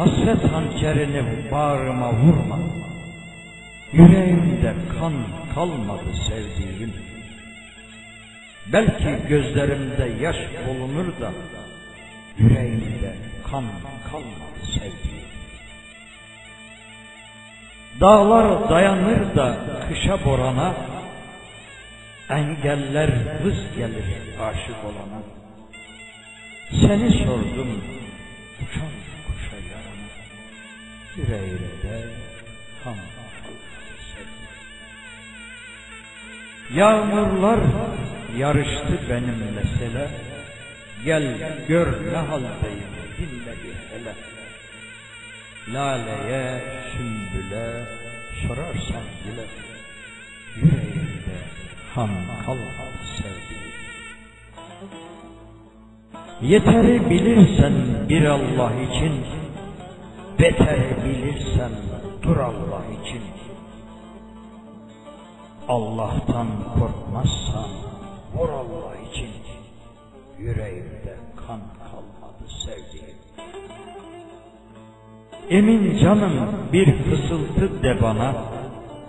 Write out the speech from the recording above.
Hasret hançerini bağrıma vurma. Yüreğimde kan kalmadı sevdiğim. Belki gözlerimde yaş bulunur da yüreğimde kan kalmadı sevdiğim. Dağlar dayanır da kışa borana, engeller vız gelir aşık olana. Seni sordum kalmadı sevdiğim. Yağmurlar yarıştı benimle sele, gel gör ne haldeyim dinle bir hele. Laleye, sümbüle, sorarsan bile, yüreğimde kan kalmadı sevdiğim. Yeteri bilirsen bir Allah için, beteri bilirsen dur Allah için. Allah'tan korkmazsan vur Allah için, yüreğimde kan kalmadı sevdiğim. Emin canım bir fısıltı de bana,